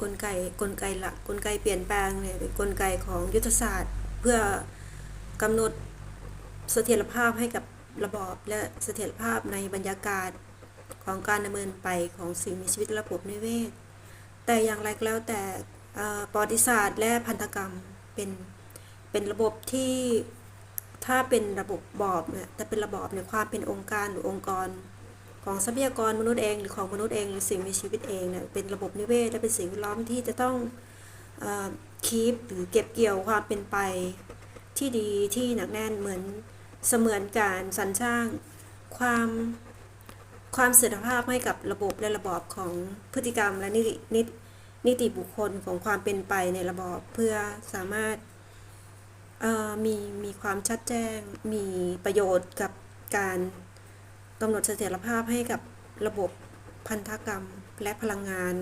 กลไกกลไกหลักกลไกเปลี่ยนแปลงเนี่ยเป็นกลไกของยุทธศาสตร์ เพื่อกำหนดเสถียรภาพให้กับระบอบและเสถียรภาพในบรรยากาศของการดำเนินไปของสิ่งมีชีวิตระบบนิเวศ แต่อย่างไรก็แล้วแต่ประวัติศาสตร์และพันธกรรมเป็นเป็นระบบที่ถ้าเป็นระบบบอบเนี่ยแต่เป็นระบอบเนี่ยความเป็นองค์การหรือองค์กร ของทรัพยากรมนุษย์เองหรือของมนุษย์เองหรือสิ่งมีชีวิตเองเนี่ยเป็นระบบนิเวศและเป็นสิ่งแวดล้อมที่จะต้องคีปหรือเก็บเกี่ยวความเป็นไปที่ดีที่หนักแน่นเหมือนเสมือนการสรรสร้างความความเสถียรภาพให้กับระบบและระบอบของพฤติกรรมและนิตินิตินิติบุคคลของความเป็นไปในระบอบเพื่อสามารถมีมีความชัดแจ้งมีประโยชน์กับการ กำหนดเสถียรภาพให้กับระบบพันธกรรมและพลังงาน